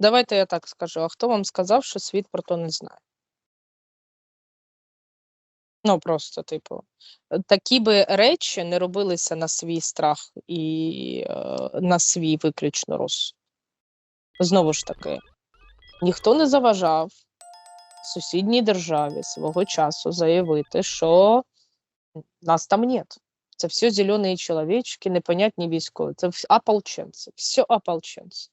Давайте я так скажу. А хто вам сказав, що світ про то не знає? Ну, просто, типу, е, такі би речі не робилися на свій страх і е, на свій виключно розсуд. Знову ж таки, ніхто не заважав сусідній державі свого часу заявити, що нас там нет. Це все зелені чоловічки, непонятні військові. Це ополченці, все ополченці.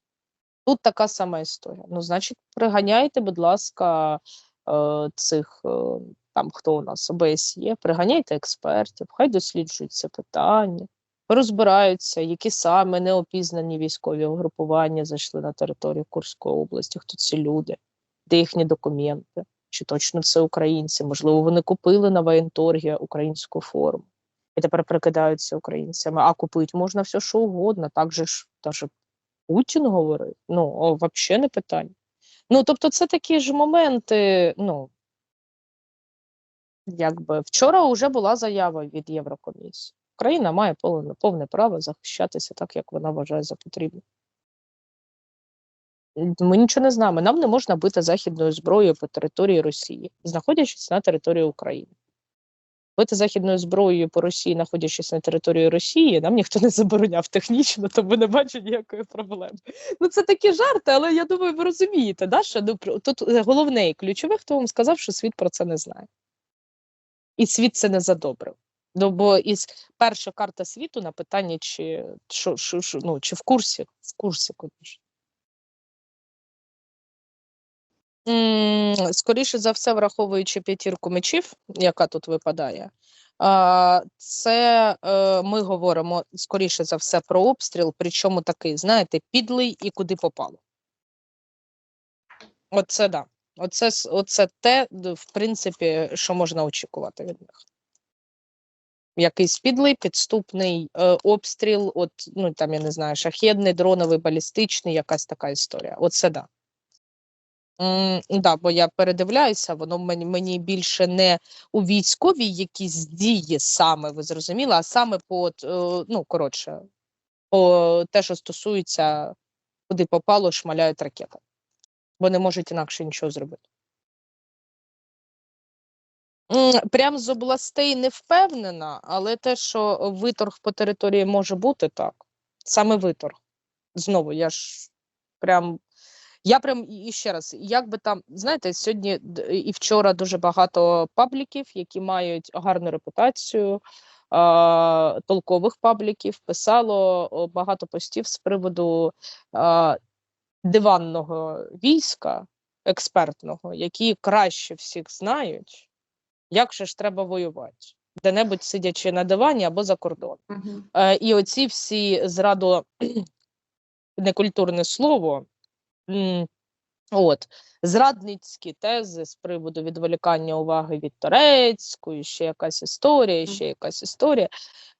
Тут така сама історія. Ну, значить, приганяйте, будь ласка, е, цих е, там хто у нас ОБСЄ, приганяйте експертів, хай досліджують це питання, розбираються, які саме неопізнані військові угрупування зайшли на територію Курської області, хто ці люди, де їхні документи, чи точно це українці, можливо, вони купили на воєнторгі українську форму. І тепер прикидаються українцями, а купити можна все, що угодно. Так же ж даже Путін говорив. Ну, взагалі не питання. Ну, тобто, це такі ж моменти. Ну, якби вчора вже була заява від Єврокомісії. Україна має повне, повне право захищатися так, як вона вважає за потрібне. Ми нічого не знаємо. Нам не можна бити західною зброєю по території Росії, знаходячись на території України. Бити західною зброєю по Росії, знаходячись на території Росії, нам ніхто не забороняв технічно, тому не бачу ніякої проблеми. Ну це такі жарти, але я думаю, ви розумієте, да, що ну, тут е, головне і ключове, хто вам сказав, що світ про це не знає. І світ це не задобрив. Ну, бо із перша карта світу на питання, чи, що, що, що, ну, чи в курсі, в курсі, конечно. Скоріше за все, враховуючи п'ятірку мечів, яка тут випадає, це е, ми говоримо скоріше за все про обстріл, причому такий, знаєте, підлий і куди попало. Оце да. Оце, оце те, в принципі, що можна очікувати від них. Якийсь підлий, підступний е, обстріл, от, ну там я не знаю, шахедний, дроновий, балістичний, якась така історія. Оце да. М, да, бо я передивляюся, воно мені, мені більше не у військовій якісь дії саме, ви зрозуміли, а саме по, е, ну, коротше, по те, що стосується, куди попало, шмаляють ракети. Бо не можуть інакше нічого зробити. Прям з областей не впевнена, але те, що виторг по території може бути, так. Саме виторг. Знову, я ж прям. Я прям і ще раз, як би там, знаєте, сьогодні і вчора дуже багато пабліків, які мають гарну репутацію, толкових пабліків, писало багато постів з приводу диванного війська, експертного, які краще всіх знають, як же ж треба воювати, де-небудь сидячи на дивані або за кордоном. Мгм. Е, і оці всі зрадо некультурне слово. От, зрадницькі тези з приводу відволікання уваги від турецької, ще якась історія, ще якась історія.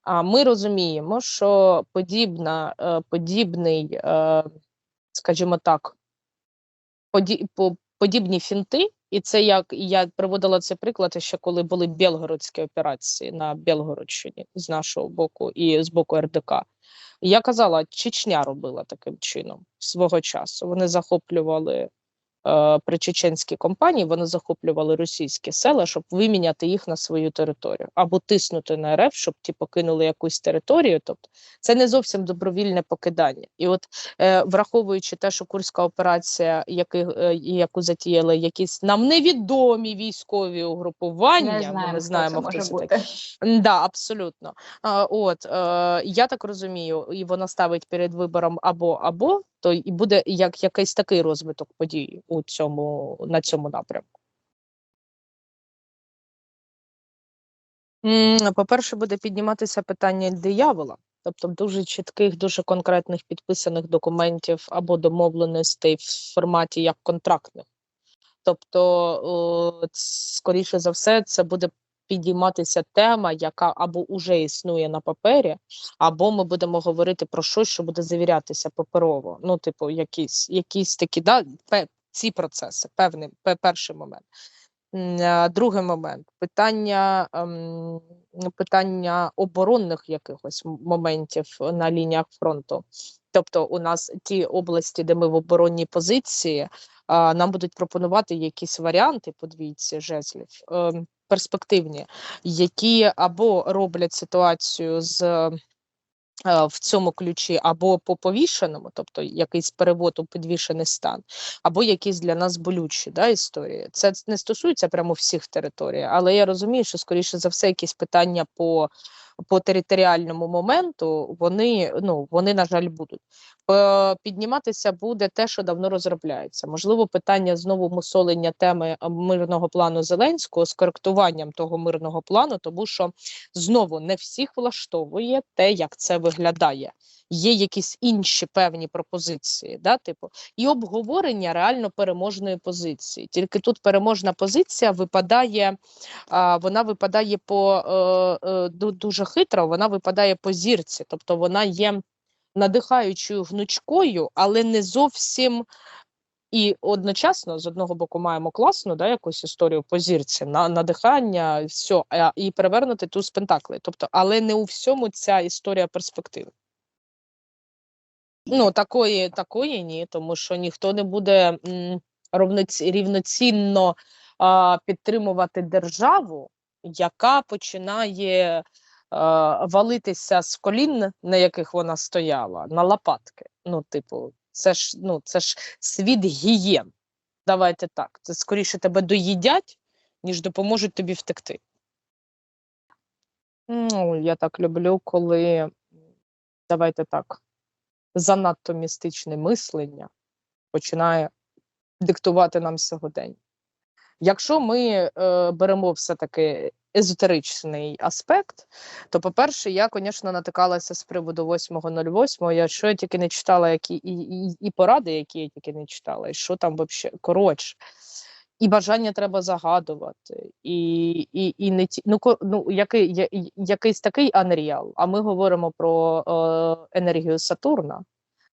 А ми розуміємо, що подібна, е, подібний, е, скажімо так, поді, подібні фінти, і це як я приводила цей приклад ще коли були білгородські операції на Білгородщині з нашого боку і з боку РДК. Я казала, Чечня робила таким чином свого часу. Вони захоплювали при чеченській компанії, вони захоплювали російські села, щоб виміняти їх на свою територію, або тиснути на РФ, щоб ті покинули якусь територію. Тобто це не зовсім добровільне покидання. І от е, враховуючи те, що курська операція, яки, е, яку затіяли якісь нам невідомі військові угрупування, Не ми знаємо, не знаємо, хто це бути. М, Да, абсолютно. А, от, е, я так розумію, і вона ставить перед вибором або або, то і буде як якийсь такий розвиток подій у цьому на цьому напрямку. По-перше, буде підніматися питання диявола, тобто дуже чітких, дуже конкретних підписаних документів або домовленостей в форматі як контрактних. Тобто, скоріше за все, це буде підійматися тема, яка або уже існує на папері, або ми будемо говорити про щось, що буде завірятися паперово. Ну, типу, якісь, якісь такі, да, ці процеси, певний, перший момент. Другий момент питання, ем, питання оборонних якихось моментів на лініях фронту Тобто, у нас ті області, де ми в оборонній позиції, нам будуть пропонувати якісь варіанти по двійці жезлів е, перспективні, які або роблять ситуацію з в цьому ключі або по повішеному, тобто якийсь перевод у підвішений стан, або якісь для нас болючі да, історії. Це не стосується прямо всіх територій, але я розумію, що скоріше за все якісь питання по по територіальному моменту вони ну вони на жаль будуть. Е, підніматися буде те, що давно розробляється. Можливо, питання знову мусолення теми мирного плану Зеленського з коректуванням того мирного плану, тому що знову не всіх влаштовує те, як це виглядає. Є якісь інші певні пропозиції, да, типу, і обговорення реально переможної позиції. Тільки тут переможна позиція випадає, а, вона випадає по е, е, дуже хитро, вона випадає по зірці, тобто вона є надихаючою гнучкою, але не зовсім. І одночасно з одного боку маємо класну да, якусь історію по зірці, на надихання, все, і перевернути ту з пентакли. Тобто, але не у всьому ця історія перспективи. Ну, такої такої ні, тому що ніхто не буде м, рівноцінно а, підтримувати державу, яка починає валитися з колін, на яких вона стояла, на лопатки. Ну, типу, це ж ну, це ж світ гієн. Давайте так. Це скоріше тебе доїдять, ніж допоможуть тобі втекти. Ну, Я так люблю, коли давайте так, занадто містичне мислення починає диктувати нам сьогодення. Якщо ми е, беремо все-таки езотеричний аспект, то, по-перше, я, звісно, натикалася з приводу 8.08, я що я тільки не читала, які і, і, і поради, які я тільки не читала, і що там взагалі коротше. І бажання треба загадувати, і і, і не ті ну ну який я, якийсь такий анріал. А ми говоримо про е, енергію Сатурна.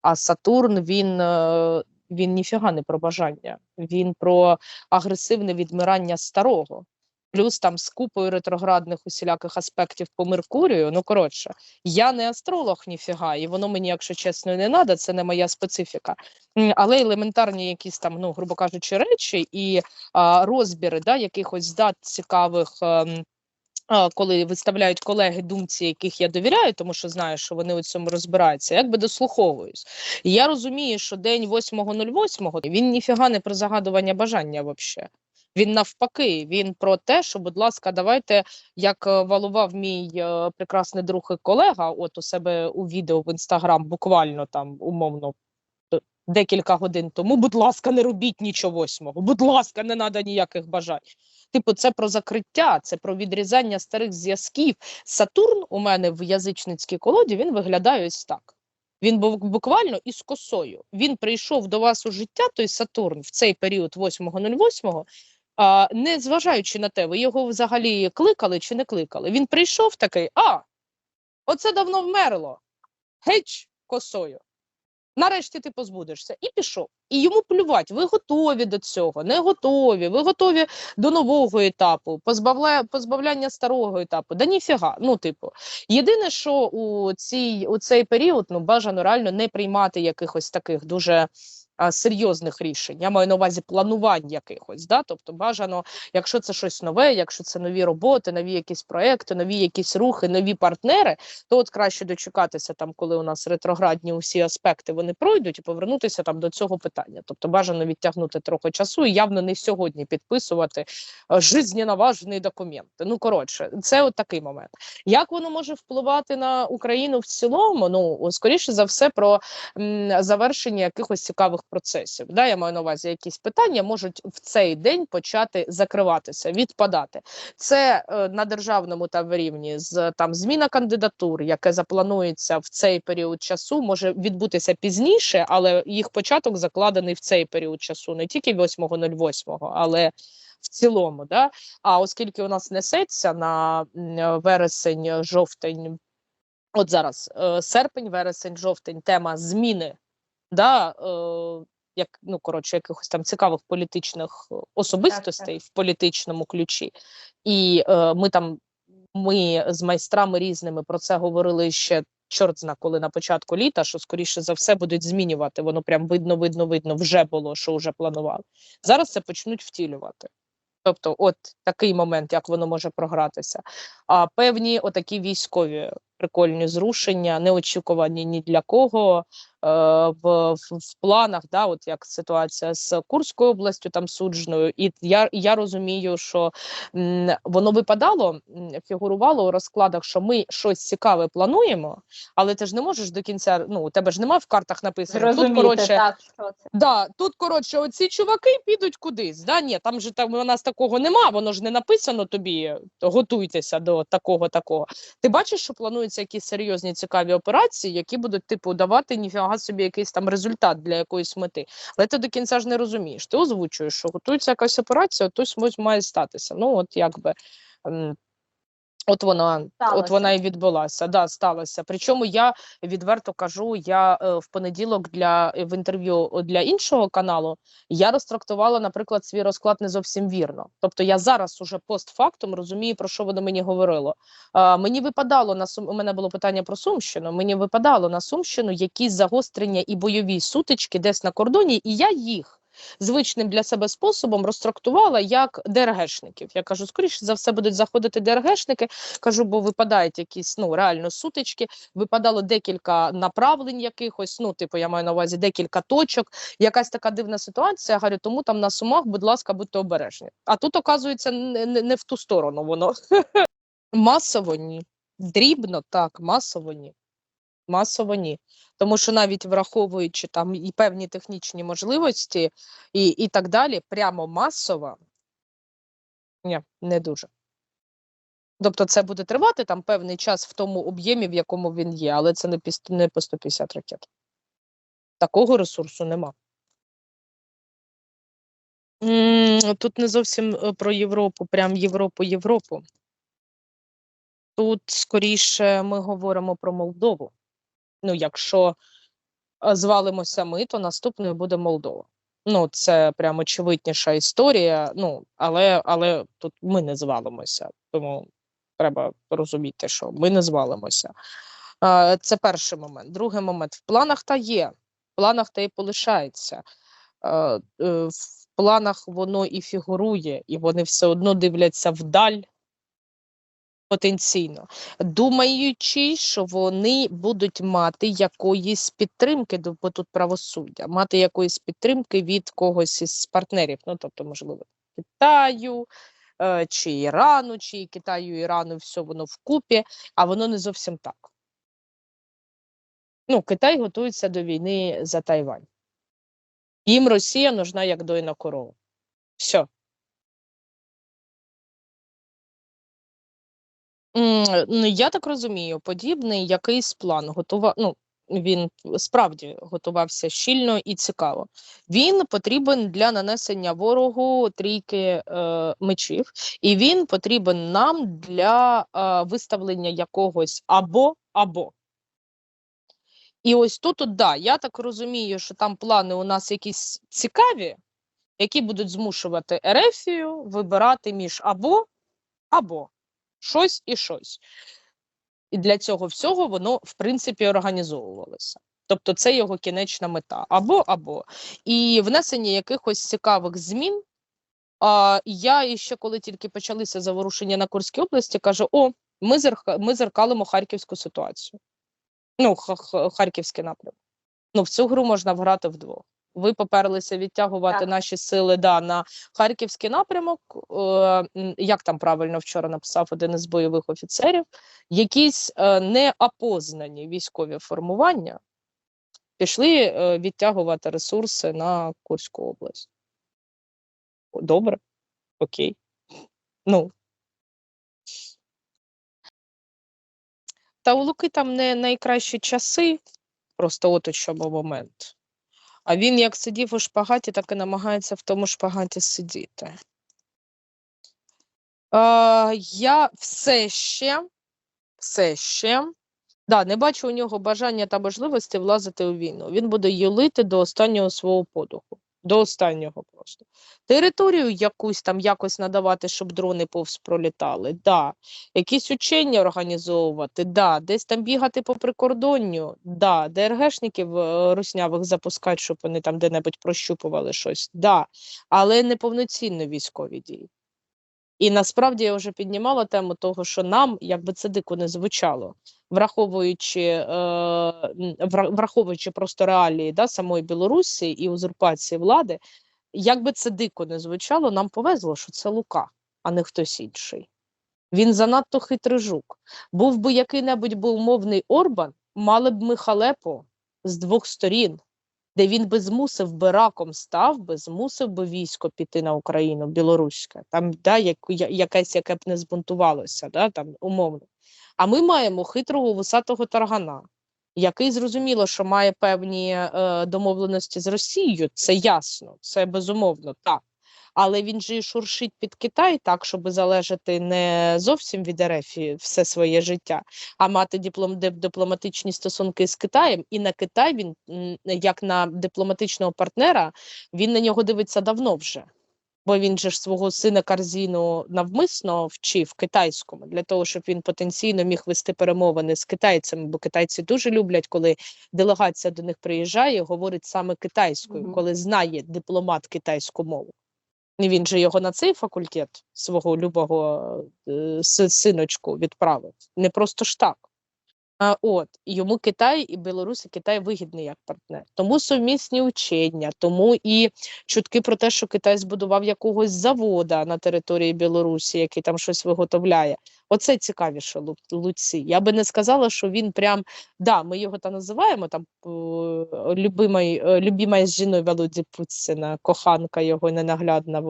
А Сатурн він е, він ніфіга не про бажання, він про агресивне відмирання старого плюс там з купою ретроградних усіляких аспектів по Меркурію. Ну коротше, я не астролог, ніфіга, і воно мені, якщо чесно, не треба, це не моя специфіка. Але елементарні якісь там, ну грубо кажучи, речі і а, розбіри да, якихось дат цікавих. А, ем, коли виставляють колеги думці, яких я довіряю, тому що знаю, що вони у цьому розбираються, якби дослуховуюсь. І я розумію, що день 8.08 він ніфіга не про загадування бажання взагалі. Він навпаки, він про те, що, будь ласка, давайте, як е, валував мій е, прекрасний друг і колега, от у себе у відео в інстаграм, буквально там умовно декілька годин тому. Будь ласка, не робіть нічого восьмого. Будь ласка, не треба ніяких бажань. Типу, це про закриття, це про відрізання старих зв'язків. Сатурн у мене в язичницькій колоді він виглядає ось так. Він був буквально із косою. Він прийшов до вас у життя, той Сатурн в цей період 8.08, а, не зважаючи на те, ви його взагалі кликали чи не кликали. Він прийшов такий: а, оце давно вмерло. Геч косою. Нарешті ти позбудешся і пішов. І йому плювати, ви готові до цього, не готові, ви готові до нового етапу, позбавля... позбавляння старого етапу. Да ніфіга. Ну, типу, єдине, що у цій у цей період ну бажано реально не приймати якихось таких дуже серйозних рішень. Я маю на увазі планувань якихось. Да? Тобто, бажано, якщо це щось нове, якщо це нові роботи, нові якісь проекти, нові якісь рухи, нові партнери, то от краще дочекатися там, коли у нас ретроградні усі аспекти вони пройдуть, і повернутися там до цього питання. Тобто, бажано відтягнути трохи часу і явно не сьогодні підписувати жизненно документ. Ну коротше, це от такий момент. Як воно може впливати на Україну в цілому? Ну скоріше за все, про м, завершення якихось цікавих процесів. Да, Я маю на увазі якісь питання можуть в цей день почати закриватися, відпадати. Це е, на державному там рівні з там зміна кандидатур, яке запланується в цей період часу, може відбутися пізніше, але їх початок закладений в цей період часу, не тільки 8.08, але в цілому, да. А оскільки у нас несеться на вересень, жовтень, от зараз е, серпень, вересень, жовтень, тема зміни да, е, як ну коротше, якихось там цікавих політичних особистостей так, так. в політичному ключі, і е, ми там. Ми з майстрами різними про це говорили ще чорт зна, коли на початку літа, що скоріше за все будуть змінювати. Воно прям видно, видно, видно, вже було, що вже планували. Зараз це почнуть втілювати. Тобто, от такий момент, як воно може програтися. А певні отакі військові прикольні зрушення, неочікувані ні для кого. Е, в, в, в планах, да, от як ситуація з Курською областю, там судженою, і я, я розумію, що м, воно випадало, фігурувало у розкладах, що ми щось цікаве плануємо, але ти ж не можеш до кінця. Ну, у тебе ж немає в картах написано. Тут коротше, так, що це. Да, тут коротше, оці чуваки підуть кудись. Да? Ні, там же там у нас такого нема, воно ж не написано тобі. Готуйтеся до такого такого. Ти бачиш, що плануються якісь серйозні цікаві операції, які будуть типу давати ніфіга собі якийсь там результат для якоїсь мети. Але ти до кінця ж не розумієш. Ти озвучуєш, що готується якась операція, то має статися. Ну, от якби. От вона, от вона і відбулася. Да, сталося. Причому я відверто кажу, я е, в понеділок для в інтерв'ю для іншого каналу я розтрактувала, наприклад, свій розклад не зовсім вірно. Тобто я зараз уже постфактум розумію, про що воно мені говорило. А, мені випадало на Сум... у мене було питання про Сумщину. Мені випадало на Сумщину якісь загострення і бойові сутички десь на кордоні, і я їх. Звичним для себе способом розтрактувала як ДРГшників. Я кажу, скоріше за все будуть заходити ДРГшники. Кажу, бо випадають якісь ну реально сутички. Випадало декілька направлень якихось. Ну, типу, я маю на увазі декілька точок. Якась така дивна ситуація. Говорю, тому там на сумах, будь ласка, будьте обережні. А тут оказується не, не в ту сторону воно. Масово ні. Дрібно так, масово ні. Масово ні. Тому що навіть враховуючи там і певні технічні можливості, і, і так далі, прямо масово, ні, не дуже. Тобто це буде тривати там певний час в тому об'ємі, в якому він є, але це не, не по 150 ракет. Такого ресурсу нема. Тут не зовсім е, про Європу, прям Європу, Європу. Тут скоріше ми говоримо про Молдову. Ну, якщо е, звалимося ми, то наступною буде Молдова. Ну, це прям очевидніша історія. Ну, але, але тут ми не звалимося, тому треба розуміти, що ми не звалимося. Е, Це перший момент. Другий момент в планах та є. В планах та і полишається. Е, В планах воно і фігурує, і вони все одно дивляться вдаль потенційно, думаючи, що вони будуть мати якоїсь підтримки, до- тут правосуддя, мати якоїсь підтримки від когось із партнерів, ну тобто, можливо, Китаю. е, Чи Ірану, чи Китаю, Ірану, все воно вкупі, а воно не зовсім так. Ну, Китай готується до війни за Тайвань. Їм Росія нужна як дойна корова. Все. Я так розумію, подібний якийсь план готува... ну, він справді готувався щільно і цікаво. Він потрібен для нанесення ворогу трійки е, мечів, і він потрібен нам для е, виставлення якогось або або. І ось тут, от, да, я так розумію, що там плани у нас якісь цікаві, які будуть змушувати Ерефію вибирати між або або щось і щось. І для цього всього воно, в принципі, організовувалося. Тобто це його кінечна мета. Або або. І внесення якихось цікавих змін. А, я іще коли тільки почалися заворушення на Курській області, кажу: о, ми, зерка, ми зеркалимо харківську ситуацію. Ну, х- х- харківський напрямок. Ну, в цю гру можна вграти вдвох. Ви поперлися відтягувати Так. наші сили да, на харківський напрямок. Е, як там правильно вчора написав один із бойових офіцерів, якісь е, неопознані військові формування пішли е, відтягувати ресурси на Курську область. Добре, окей. Ну. Та у Луки там не найкращі часи, просто от у чому момент. А він як сидів у шпагаті, так і намагається в тому шпагаті сидіти. Е, я все ще, все ще, да, не бачу у нього бажання та можливості влазити у війну. Він буде юлити до останнього свого подуху. До останнього просто. Територію якусь там якось надавати, щоб дрони повз пролітали, да. Якісь учення організовувати, да. Десь там бігати по прикордонню, да. ДРГшників е, руснявих запускати, щоб вони там де-небудь прощупували щось, да. Але не повноцінно військові дії. І насправді я вже піднімала тему того, що нам, якби це дико не звучало, враховуючи е, враховуючи просто реалії да, самої Білорусі і узурпації влади, як би це дико не звучало, нам повезло, що це Лука, а не хтось інший. Він занадто хитрий жук. Був би який-небудь би умовний Орбан, мали б ми халепу з двох сторін, де він би змусив би раком став би, змусив би військо піти на Україну, білоруське, там да, як, якесь, яке б не збунтувалося, да, там, умовно. А ми маємо хитрого вусатого таргана, який зрозуміло, що має певні е, домовленості з Росією, це ясно, це безумовно так. Але він же і шуршить під Китай так, щоб залежати не зовсім від РФ все своє життя, а мати диплом, дипломатичні стосунки з Китаєм. І на Китай він, як на дипломатичного партнера, він на нього дивиться давно вже. Бо він же ж свого сина Карзіну навмисно вчив китайському для того, щоб він потенційно міг вести перемовини з китайцями, бо китайці дуже люблять, коли делегація до них приїжджає, говорить саме китайською, коли знає дипломат китайську мову. Він же його на цей факультет свого любого е, синочку відправив. Не просто ж так. А, от йому Китай і Білорусь, і Китай вигідний як партнер. Тому сумісні учення, тому і чутки про те, що Китай збудував якогось завода на території Білорусі, який там щось виготовляє. Оце цікавіше Луці. Я би не сказала, що він прям да, ми його там називаємо там е, любимий, е, любима з жіною Володі Путіна, коханка його ненаглядна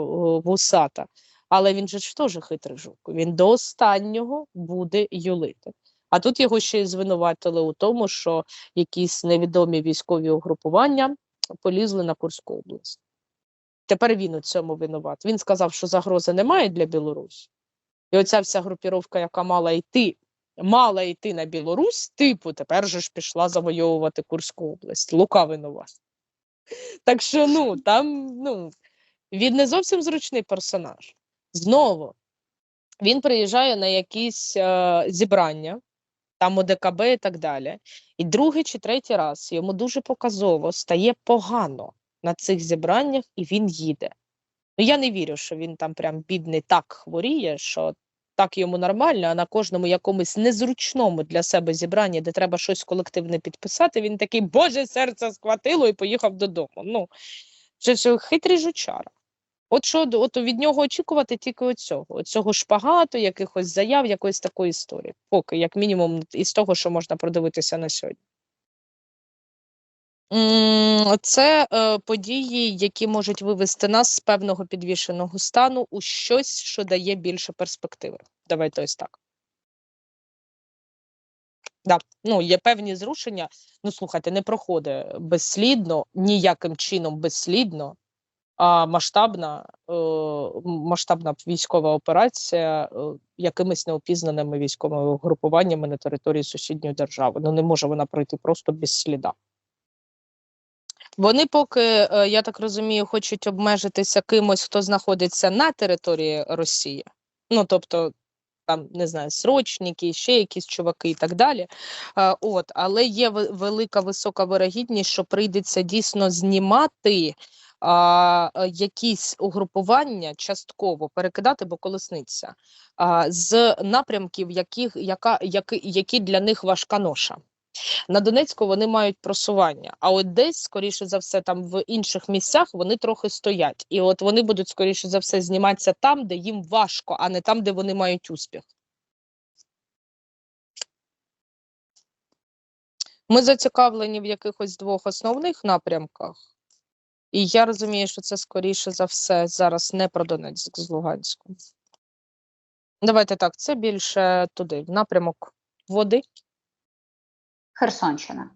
вусата. Але він же ж теж хитрий жук. Він до останнього буде юлити. А тут його ще й звинуватили у тому, що якісь невідомі військові угрупування полізли на Курську область. Тепер він у цьому винуват. Він сказав, що загрози немає для Білорусі. І оця вся групіровка, яка мала йти, мала йти на Білорусь, типу, тепер же ж пішла завойовувати Курську область. Лука винуват. Так що, ну, там, ну, він не зовсім зручний персонаж. Знову, він приїжджає на якісь е, зібрання, там ОДКБ і так далі. І другий чи третій раз йому дуже показово стає погано на цих зібраннях, і він їде. Ну, я не вірю, що він там прям бідний так хворіє, що так йому нормально, а на кожному якомусь незручному для себе зібранні, де треба щось колективне підписати, він такий, Боже, серце схватило і поїхав додому. Ну, це хитрий жучара. От що от від нього очікувати тільки оцього, оцього шпагату, якихось заяв, якоїсь такої історії. Поки, як мінімум, із того, що можна продивитися на сьогодні. Це е, події, які можуть вивести нас з певного підвішеного стану у щось, що дає більше перспективи. Давайте ось так. Да. Ну, є певні зрушення. Ну, слухайте, не проходить безслідно, ніяким чином безслідно, а масштабна, е, масштабна військова операція е, якимись неопізнаними військовими групуваннями на території сусідньої держави. Ну, не може вона пройти просто без сліда. Вони поки, е, я так розумію, хочуть обмежитися кимось, хто знаходиться на території Росії. Ну, тобто, там, не знаю, срочники, ще якісь чуваки і так далі. Е, От, але є велика висока вирогідність, що прийдеться дійсно знімати а, е, якісь угрупування частково перекидати, бо колесниця, а, з напрямків, яких, яка, які, які для них важка ноша. На Донецьку вони мають просування, а от десь, скоріше за все, там в інших місцях вони трохи стоять. І от вони будуть, скоріше за все, зніматися там, де їм важко, а не там, де вони мають успіх. Ми зацікавлені в якихось двох основних напрямках, і я розумію, що це скоріше за все зараз не про Донецьк з Луганськом. Давайте так, це більше туди, в напрямок води. Херсонщина.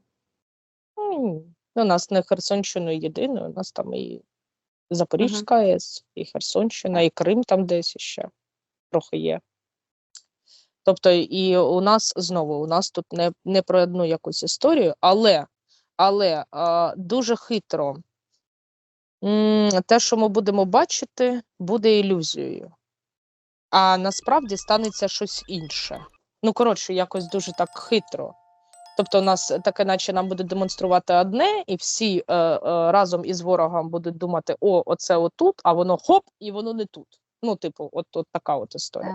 Ну, У нас не Херсонщина єдине, у нас там і Запорізька АЕС, і Херсонщина, і Крим там десь ще трохи є. Тобто, і у нас знову у нас тут не, не про одну якусь історію, але, але а, дуже хитро Те, що ми будемо бачити, буде ілюзією. А насправді станеться щось інше. Ну, коротше, якось дуже так хитро. Тобто, у нас таке, наче нам буде демонструвати одне, і всі е, е, разом із ворогом будуть думати: о, оце отут, а воно хоп, і воно не тут. Ну, типу, от, от така от історія.